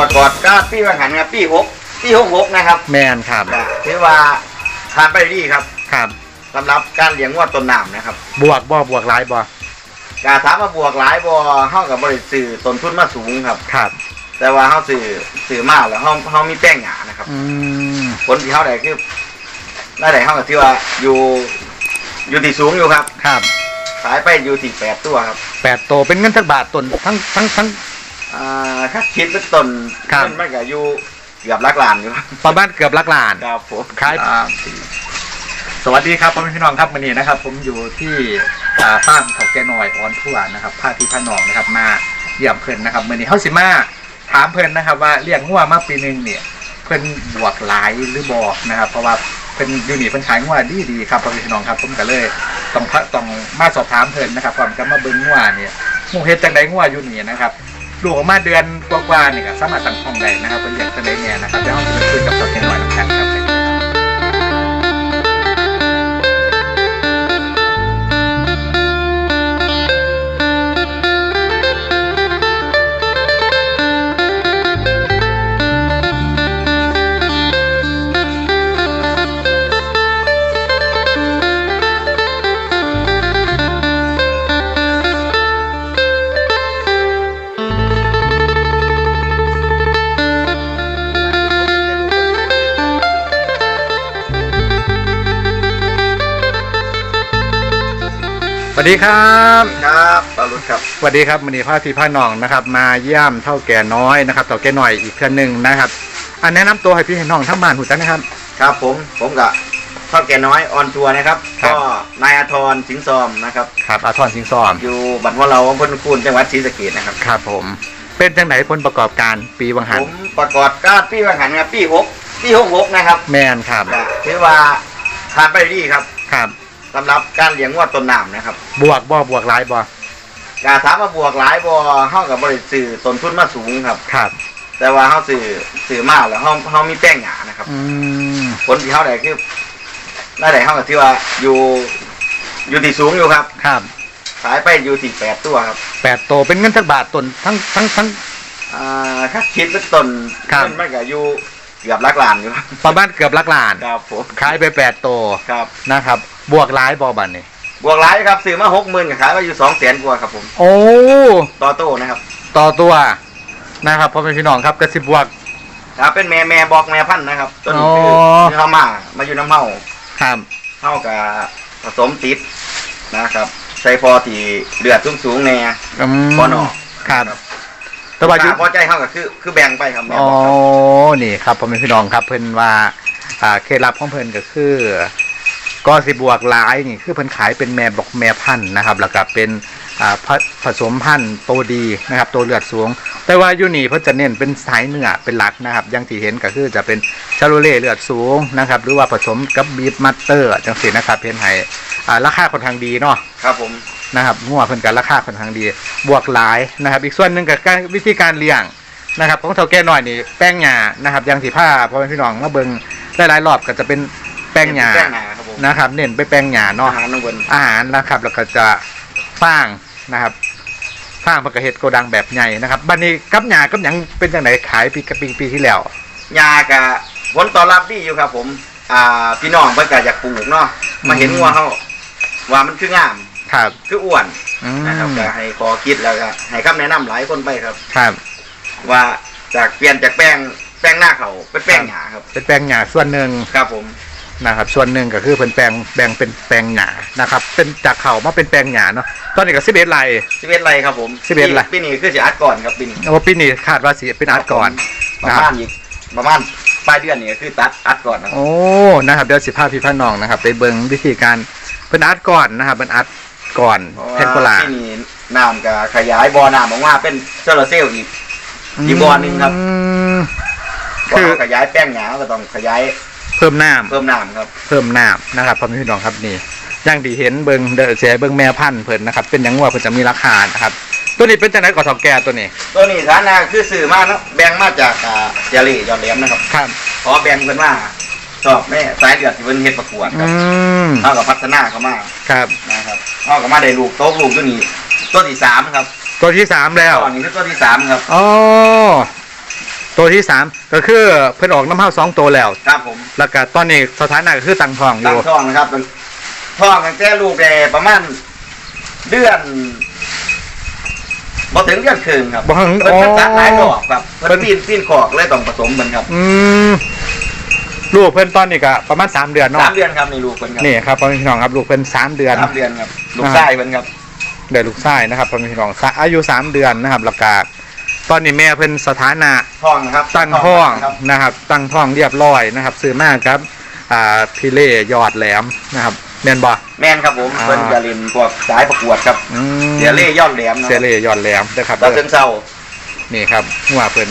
ประกอบก็ปีวังหันครับปีหกปีหกหกนะครับแมนครับก็ถือว่าผ่านไปด้วยดีครับครับสำหรับการเลี้ยงวัวต้นน้ำนะครับ บวกบ่บวกหลายบ่กาถามว่าบวกหลายบ่เฮากับบริสื่อต้นทุนมาสูงครับครับ แต่ว่าเฮาสื่อสื่อมาแล้วเฮาเฮามีแป้งหยานะครับอืมผลที่เฮาได้คือได้ได้เฮาก็ถือว่าอยู่อยู่ที่สูงอยู่ครับ ครับ ขายไปอยู่ที่แปดตัวครับแปดโตเป็นเงินทักบาทต้นทั้งทั้งทั้ง อ่าถ้าคิดเป็นต้นครับ มันก็อยู่เกือบหลักล้านอยู่ครับประมาณเกือบหลักล้าน ครับผมขายอ่าสวัสดีครับพ่อแม่พี่น้องครับวันนี้นะครับ ผมอยู่ที่อ่าบ้านเขาแก่น้อยออนทั่วนะครับภาคที่พระนองนะครับ มาเยี่ยมเพิ่นนะครับวันนี้เฮาสิมาถามเพิ่นนะครับ ว่าเลี้ยงงัวมาปีหนึงเนี่ย เพิ่นบวกหลายหรือบ่นะครับ เพราะว่าเพิ่นอยู่นี่เพิ่นขายงัวดีดีๆครับพ่อแม่พี่น้องครับ ผมก็เลยต้องพะต้องมาสอบถามเพิ่นนะครับก่อนจะมาเบิ่งงัวเนี่ยหมู่เฮ็ดจังไดงัวอยู่นี่นะครับ ลูกออกมาเดือนกว่าๆนี่ก็สามารถตั้งท้องได้นะครับเป็นเลี้ยงจังไดเนี่ยนะครับเดี๋ยวเราจะไปคุยกับเขาแก่น้อยนะครับ วัสดีครับครับปารุษครับสวัสดีครับวันนี้พาพี่พาน้องนะครับ มาเยี่ยมเท่าแก่น้อยนะครับเท่าแก่หน่อยอีกเพื่อนหนึ่งนะครับ อันแนะนำตัวให้พี่ให้น้องทั้งบ้านหูจักนะครับ ครับผมผมกับพ่อแก่น้อยออนทัวร์นะครับครับ ก็นายอาทรสิงห์ซอมนะครับ ครับอาทรสิงห์ซอมอยู่บัตรหัวเราอำเภอคูนจังหวัดศรีสะเกษนะครับ ครับ ผม เป็นจังไหนผลประกอบการปีวังหันผมประกอบก็ปีวังหันครับปีหกปีหกหกนะครับแมนครับก็ถือว่าผ่านไปด้วยดีครับ ครับ สำหรับการเลี้ยงวัวต้นน้ำนะครับบวกบ่บวกหลายบ่กาถามว่าบวกหลายบ่เฮากับบริสื่อต้นทุนมาสูงครับ ครับ แต่ว่าเฮาสื่อสื่อมาแล้วเฮาเฮามีแป้งหยานะครับอืมผลที่เฮาได้คือได้ได้เฮาก็ถือว่าอยู่อยู่ที่สูงอยู่ครับ ครับขายไปอยู่ที่แปดตัวครับแปดโตเป็นเงินทักบาทต้นทั้งทั้งทั้ง อ่าถ้าคิดเป็นต้นครับ มันก็อยู่เกือบหลักล้านอยู่ครับประมาณเกือบหลักล้าน ครับผมขายไปแปดโตครับ นะครับ บวกหลายบ่บันนี่บวกหลายครับซื้อมาหกหมื่นก็ขายมาอยู่สองแสนกว่าครับผมโอ้ต่อโต้นะครับต่อตัวนะครับพ่อแม่พี่น้องครับกระสิบบวกครับเป็นแม่แม่บอกแม่พันธุ์นะครับตัวนี้คืออ๋อที่เขามามาอยู่น้ำเฮาครับเฮากับผสมติดนะครับ ใส่พอที่เลือดสูงสูงๆแน่อืมพอนอกครับครับแต่ว่าอยู่ พอใจเฮาก็คือคือแบ่งไปครับแม่อ๋อ บอกครับนี่ครับพ่อแม่พี่น้องครับเพิ่นว่าอ่าเคล็ดลับของเพิ่นก็คือ ก็สิบวกหลายนี่คือเพิ่นขายเป็นแม่บอกแม่พันธุ์นะครับ แล้วก็เป็นอ่าผผสมพันธุ์โตดีนะครับโตเลือดสูง แต่ว่าอยู่นี่เพิ่นจะเน้นเป็นสายเนื้อเป็นหลักนะครับอย่างที่เห็นก็คือจะเป็นชาโลเล่เลือดสูงนะครับหรือว่าผสมกับบีฟมัตเตอร์จังซี่นะครับเพิ่นให้อ่าราคาค่อนข้างดีเนาะครับผมนะครับงัวเพิ่นกันราคาค่อนข้างดี บวกหลายนะครับ อีกส่วนหนึ่งกับการวิธีการเลี้ยงนะครับของเท่าแก่น้อยนี่แป้งหญ้านะครับอย่างที่ผ้าพ่อแม่พี่น้องมาเบิ่งหลายๆรอบก็จะเป็นแป้งหญ้าแป้งห นาครับผมนะครับ เน้นไปแป้งหญ้าอาเนาะหารน้ำเงินอาหารนะครับ แล้วก็จะฟางนะครับฟางเพิ่นก็เฮ็ดโกดังแบบใหญ่นะครับบัดนี้กับหญ้ากับหยังเป็นจังไดขายปีกับปีปีที่แล้ว ยากะผลตอบรับดีอยู่ครับ ผมอ่าพี่น้องเพิ่นก็อยากปลูกเนาะมาเห็นงัวเฮาว่ามันคืองาม ครับ คืออ้วนอืมนะครับก็ให้ขอคิดแล้วก็ให้คำแนะนำหลายคนไปครับ ครับว่าจากเปลี่ยนจากแป้งแป้งหน้าเขาเป็นแป้งหยาครับ เป็นแป้งหญ้าส่วนหนึ่ง ครับผม นะครับ ส่วนหนึ่งก็คือเป็นแปลงแบ่งเป็นแปลงหนานะครับ เป็นจากเขามาเป็นแปลงหนาเนาะตอนนี้ก็สิบเอ็ดไร่ สิบเอ็ดไรครับผมสิบเอ็ดไร่ปีนี้คือสิอัดก่อนครับปีนี้โอ้ปีนี้คาดว่าสิเป็นอัดก่อนประนะคมารัณบอีกประมาณปลายเดือนนี้ก็คือตัดอัดก่อนนะครับโอ้นะครับเดี๋ยวสิพาพี่พ่อน้องนะครับ ไปเบิ่งวิธีการเป็นอัดก่อนนะครับเป็นอัดก่อนเพราะเทนโกว่าลาปีนี้น้ำก็ขยายบ่อน้ำออกมาเป็นโซลาร์เซลล์อีก อีกบ่อหนึ่งครับมพอคือเราขยายแป้งหยาก็ต้องขยาย เพิ่มน้ำเพิ่มน้ำครับ เพิ่มน้ำนะครับพ่อแม่พี่น้องครับนี่อย่างที่เห็นเบิ่งเดอเสียเบิ่งแม่พันธุ์เพิ่นนะครับ เป็นอยังว่าเพิ่นจะมีราคานะครับ ตัวนี้เป็นจังไดก่อทองแก่ตัวนี้ ตัวนี้ฐานะคือสื่อมาเนาะแบ่งมาจากอ่าเจลียอดเหลี่ยมนะครับครับขอแบ่งเพิ่นมาสอบแม่สายเลือดที่เพิ่นเฮ็ดประกวดคอืรับมเท่ากับพัฒนาเข้ามาครับ นะครับเท่ากับมาได้ลูกโต๊ะลูกตัวนี้ตัวที่สามครับตัวที่สามแล้วตอนนี้คือตัวที่สามครับ อ๋อ ตตัวที่สามก็คือเพิ่นออกน้ำเฮาสองตัวแล้ว ครับผมแล้วก็ตอนนี้สถานะก็คือตังทองอตั้งยู่ท้องนะครับเป็นท้องตั้งแต่ลูกได้ประมาณเดือนบ่ถึงเดือนครึ่งครับบ่ถึงเพิ่นเพิ่นตัดหลายดอ๋ออกครับเพิ่น ปีนปีนขอกเลยต้องผสมมันครับอืมลูกเพิ่นตอนนี้ก็ประมาณสามเดือนเนาะสามเดือนครับนี่ลูกเพิ่นครับนี่ครับพ่อแม่พี่น้องครับลูกเพิ่นสามเดือน สามเดือนครับลูกชายเพิ่นครับ เดือนลูกชายนะครับพ่อแม่พี่น้องสะอายุสามเดือนนะครับแล้วก็ ตอนนี้แม่เพิ่นสถานะท้องนะครับตั้งท้องครับนะครับ ตั้งท้องเรียบร้อยนะครับซื้อมาครับอ่าพี่เล่ยอดแหลมนะครับแม่นบ่แม่นครับผมอ่า เพิ่นจะเล่นพวกสายประกวดครับอืมเสียเล่ยอดแหลมนะเสียเล่ยอดแหลมนะครับแล้วถึงเศร้านี่ครับหัวเพิ่น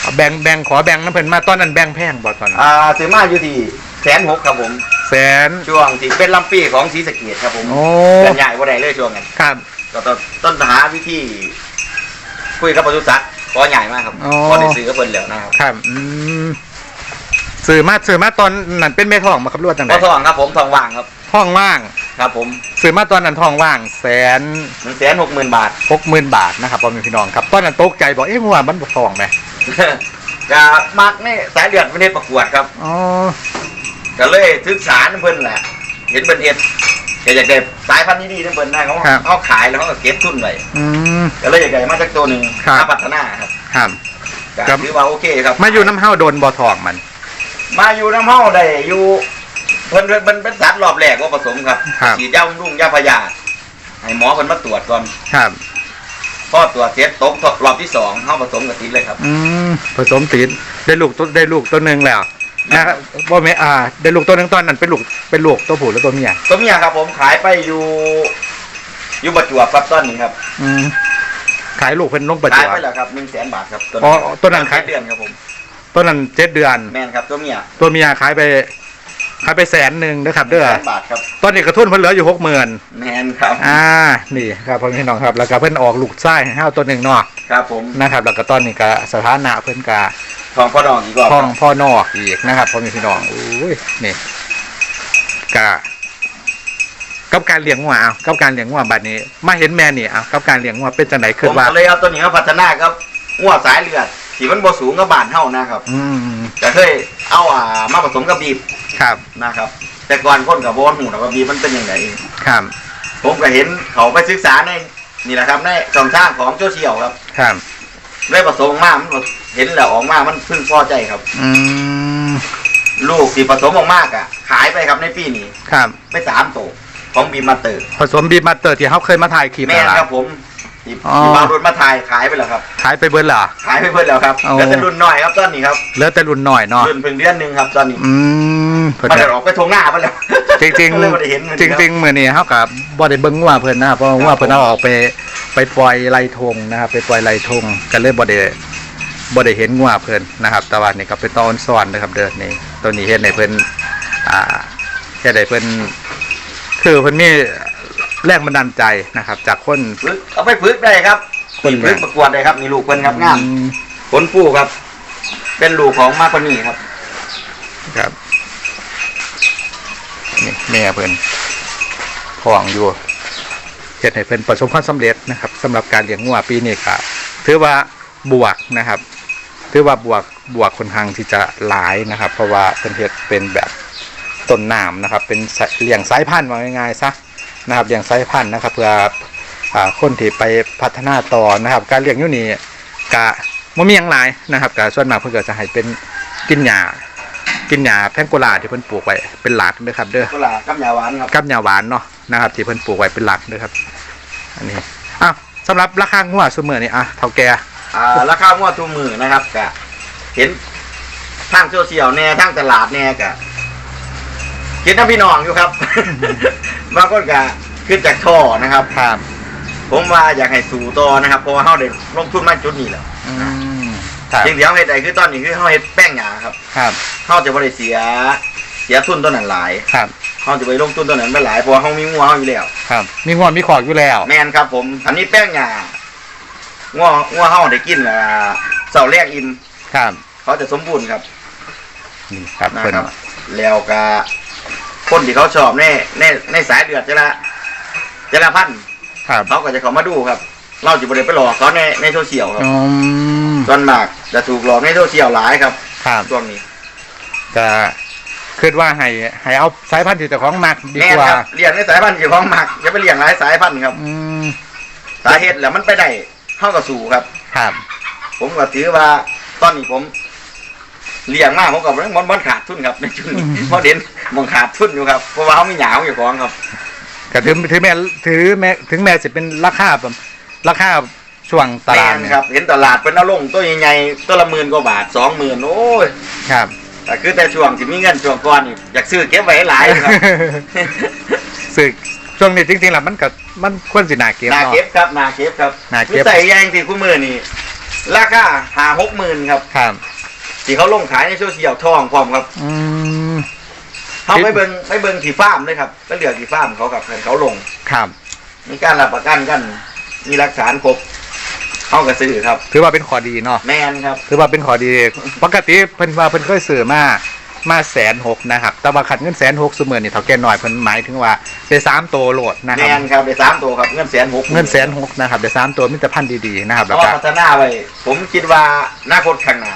เอาแบ่งแบ่งขอแบ่งน้ำเพิ่นมาตอนนั้นแบ่งแพงบ่ตอนนั้นอ่าซื้อมาอยู่ที่แสนหกครับผม แสนช่วงที่เป็นลำปีของศรีสะเกดครับผมโอ้เดือนใหญ่ว่าใดเลยช่วงนั้นครับ ก็ต้นต้นหาวิธี คุยกับปศุสัตว์ขอใหญ่มากครับอ๋อพอได้ซื้อกับเพิ่นแล้วนะครับครับอืมซื้อมาซื้อมาตอนนั้นเป็นแม่ท้องมาครับรวดจังไดพอทองครับผมทองว่างครับ ท้องว่างครับผมซื้อมาตอนนั้นท้องว่างแสนหนึ่งแสนหกหมื่นบาท หกหมื่นบาทนะครับพ่อแม่พี่น้องครับตอนนั้นตกใจบอกเอ๊ะว่ามันบ่ท้องไหมก็มักนี่สายเลือดประเทศประกวดครับ อ๋อก็เลยศึกษาน้ำเพิ่นแหละ เห็นเพิ่นเฮ็ด ก็อยากได้สายพันธุ์ดีๆน้ำเพิ่นได้เขาเขาขายแล้วเขาก็เก็บทุนไว้อืม ก็เลยอยากได้มาจากตัวหนึ่งครับ มาพัฒนาครับครับก็ครับถือว่าโอเคครับ มาอยู่น้ำเฮาโดนบ่ท้องมัน มาอยู่น้ำเฮาได้อยู่เพิ่นเพิ่นเพิ่นเป็นสัตว์รอบแรกว่าผสมครับครับ ฉีดยาบำรุงยาพยาธิให้หมอเพิ่นมาตรวจก่อนครับ พอตรวจเสร็จตกรอบที่สองเฮาผสมกับติดเลยครับ อืมผสมติดได้ลูกตัวได้ลูกตัวหนึ่งแล้ว นะครับบ่แม่อ่าได้ลูกตัวหนึ่งตอนนั้นเป็นลูกเป็นลูกตัวผู้หรือตัวเมียตัวเมียครับผมขายไปอยู่อยู่ประจวบครับต้นนี้ครับอืมขายลูกเพิ่นลงประจขายวบไปแล้วครับหนึ่งแสนบาทครับอ๋อต้นนั้นขาย เดือนครับผมตัวนั้นเจ็ดเดือน แม่นครับตัวเมียตัวเมียขายไปขายไปแสนหนึ่งนะครับเด้อแสนบาทครับตอนนี้กระทุนเพิ่นเหลืออยู่หกหมื่นแมนครับอ่านี่ครับพ่อพี่น้องครับ แล้วก็เพิ่นออกลูกไส้ให้เฮาตัวหนึ่งเนาะครับผมนะครับ แล้วก็ตอนนี้ก็สถานะเพิ่นก็ ทองพ่อดองอีกรอบพ่องพ่อนอกอีกนะครับพ่อพี่น้องอุ้ยนี่ก็กับการเลี้ยงงัวเอากับการเลี้ยงงัวบัดนี้ มาเห็นแม่นี่เอากับการเลี้ยงงัวเป็นจังไดผคือมว่าก็เลยเอาตัวนี้มาพัฒนาครับงัวสายเลือดที่มันบ่สูงกับบ้านเฮานะครับอืมก็เคยเอาอ่ามาผสมกับบีบครับนะครับ แต่ก่อนคนกับบ่ฮู้นะว่าบีบมันเป็นยังไงครับผมก็เห็นเขาไปศึกษาในนี่แหละครับในช่องทางของโซเชียลครับ ครับ ได้ผสมออกมามัน เห็นแล้วออกมามันเพึ่งพอใจครับ อืมลูกที่ผสมออกมากอะ ขายไปครับในปีนี้ครับ ไปสามตัวของบีมาเตอร์ผสมบีบมาสเตอร์ที่เฮาเคยมาถ่ายคลิปแม่แล้วนล่ะ ครับผมที่อ๋อ ที่มารถมาถ่ายขายไปแล้วครับ ขายไปเบิดล่ะขายไปเพิ่นแล้วครับเอา แล้วแต่รุ่นน้อยครับตอนนี้ครับเหลือแต่รุ่นหน่อยเนาะรุ่นเพิ่งเดือนหนึงครับตอนนี้อืมเพิ่นมันก็จะออกไปทงหน้าไปแล้วจริงจริงก็เลยบ่ได้เห็นเหมือนจกันริงจริงๆมื้อนี้เฮากับบ่ได้เบิ่งว่าเพิ่นนะครับเพราะว่าเพิ่นเอาออกไปไปปล่อยไล่ทงนะครับไปปล่อยไล่ทงก็เลยบ่ได้ บ่ได้เห็นงัวเพิ่นนะครับแต่ว่านี่ก็เป็นตอนซ้อนนะครับเด้อนี่ตัวนี้เฮ็ดให้เพิ่นอ่าเฮ็ดให้เพิ่นคือเพิ่นมีแรงบันดาลใจนะครับ จากคนฝึกเอาไปฝึกได้ครับคนฝึกประกวดได้ครับนี่ลูกเพิ่นครับงามอืมผลปูครับ เป็นลูกของมาคนนี้ครับ ครับนี่แม่เพิ่นท้องอยู่เฮ็ดให้เพิ่นประสบความสำเร็จนะครับสำหรับการเลี้ยงงัวปีนี้ก็ถือว่าบวกนะครับ ถือว่าบวกบวกค่อนข้างที่จะหลายนะครับ เพราะว่าเพิ่นเฮ็ดเป็นแบบต้นน้ำนะครับ เป็นสายเลี้ยงสายพันธุ์ว่าง่ายๆซะนะครับเลี้ยงสายพันธุ์นะครับ เพื่ออ่าคนที่ไปพัฒนาต่อนะครับ การเลี้ยงอยู่นี่ก็บ่มีหยังหลายนะครับก็ส่วนมากเพิ่นก็จะให้เป็นกินหญ้ากินหญ้าแพงโกลาที่เพิ่นปลูกไว้เป็นหลักเด้อครับเด้อกุหลาบกับยาหวานครับกับยาหวานเนาะนะครับ ที่เพิ่นปลูกไว้เป็นหลักนะครับ อันนี้อ้าวสำหรับราคางัวซุมื้อนี่อะเท่าแก่ อ่าราคางวดทุกมือนะครับกะเห็นทางโซเชียลแน่ทางตลาดแน่กะคิดน้ำพี่น้องอยู่ครับ บางคนกะขึ้นจากท่อนะครับ ครับ ผมว่าอยากให้สู่ต่อนะครับ เพราะว่าเขาได้ลงทุนมาจุดนี้แล้วอืมครับสิ่งที่เขาเฮ็ดได้คือตอนนี้คือเขาเฮ็ดแป้งหยาครับครับเขาจะบ่ได้เสียเสียทุนต้นนั้นหลายครับเขาจะไปลงทุนต้นนั้นไปหลายเพราะว่าเขามีงัวเขาอยู่แล้ว ครับ มีงัวมีขอกอยู่แล้ว แมนครับผม อันนี้แป้งหยา งัวงัวเขาได้กินอ่าเสาแรกอิ่มครับเขาจะสมบูรณ์ครับนี่ครับนะเพิ่นครับ แล้วก็คนที่เขาชอบในในในสายเดือดจะละจะละพันธุ์ครับเขาก็จะเขามาดูครับ เราจะบ่ได้ไปหลอกเขาในในโซเชียลครับอืมส่วนมากจะถูกหลอกในโซเชียลหลายครับครับช่วงนี้ก็คิดว่าให้ให้เอาสายพันธุ์ที่เจ้าของมักดีแม่กนว่า ครับเลี้ยงในสายพันธุ์อยู่ของหมักอย่าไปเลี้ยงหลายสายพันธุ์ครับ อืม สาเหตุแล้วมันไปได้ เข้ากับสู่ครับ ครับ ผมก็ถือว่าตอนนี้ผมเลี้ยงมากผมกับมันมันขาดทุนครับในช่วงนี้อืมเพราะเด่นมันขาดทุนอยู่ครับเพราะว่าเขามีหยาอยู่ของครับก็ถึงถึงแม้ถือแม้ถึงแม้จะเป็นราคาแบบราคาช่วงตแม่ลาดนเนี่ยครับ เห็นตลาดเป็นเอาลงตัวใหญ่ๆตัวละหมื่นกว่าบาทสองหมื่นโอ้ยครับแต่คือแต่ช่วงที่มีเงินช่วงก่อนนี่อยากซื้อเก็บไว้ให้หลายครับสึกช่วงนี้จริงๆแล้วมันก็ มันควรสินาเก็บนาเนาะ เก็บครับนาเก็บครับนาเก็บคือใส่แยงที่คู่มือนี่ราคาหาหกหมื่นครับครับที่เขาลงขายในโซเชียลทองพร้อมครับอืม เขาไม่เบิ่งไม่เบิ่งที่ฟาร์มเลยครับก็เหลือกที่ฟาร์มเขากับเขาลง ครับ มีการรับประกันกัน มีหลักฐานครบเขาก็ซื้อครับ ถือว่าเป็นข้อดีเนาะ แมนครับ ถือว่าเป็นข้อดี ปกติเพิ่นว่าเพิ่นเคยซื้อมา มาแสนหกนะครับ แต่ว่าขัดเงินแสนหกเสมอนี่เท่าแก่น้อยเพิ่นหมายถึงว่าได้สามตัวโหลดนะแมครับ นครับได้สามตัวครับเงินแสนหกเงินแสนหกนะครับได้สามตัวมิตรพันธ์ดีๆนะครับเพแล้วราะก็ว่าพัฒนาไว้ผมคิดว่าอนาคตข้างหน้า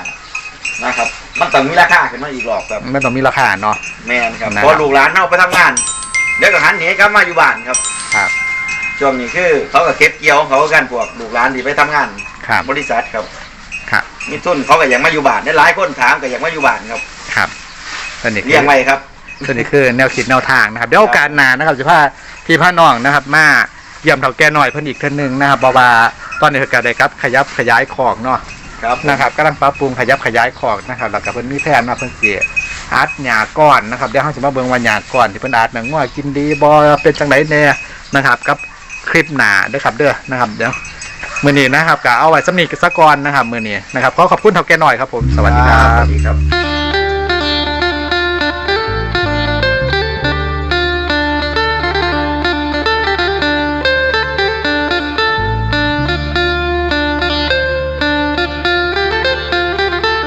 นะครับ มันต้องมีราคาขึ้นมาอีกหรอกครับ ไม่ต้องมีราคาเนาะ แมนครับนะครับเพราะลูกหลานเข้าไปทำงาน เดี๋ยวก็หันหนีกลับมาอยู่บ้านครับครับช่วงนี้คือ เขาก็เก็บเกี่ยวของเขากันพวกลูกหลานที่ไปทำงานครับบริษัทครับ ครับมีทุนเขาก็ยังมาอยู่บ้านได้หลายคนถามก็ยังมาอยู่บ้านครับ ครับ ตัวนี้คืเลี้ยงอไว้ครับตัวนี้คือแนวคิดแนวทางนะครับเดี๋ยวโอกาสหน้านะครับจะพาพี่พาน้องนะครับ มาเยี่ยมเท่าแก่น้อยเพิ่นอีกเท่านหนึงนะครับเพราะว่าตอนนี้เพิ่นก็ได้ครับ ขยับขยายของเนาะครับนะครับกำลังปรับปรุงขยับขยายของนะครับแล้วก็เพิ่นมีแผนมาเพิ่นสิอัดหญ้าก้อนนะครับเดี๋ยวเฮาสิมาเบิ่งว่าหญ้าก้อนที่เพิ่นอัดหนังว่ากินดีบ่เป็นจังไดแน่นะครับกับคลิปหน้าเด้อครับเด้อนะครับเดี๋ยวมื้อนี้นะครับก็เอาไว้สำนีกันซะก่อนนะครับมื้อนี้นะครับขอขอบคุณเท่าแก่น้อยครับผมสวัสดีครัสวับสดีครับ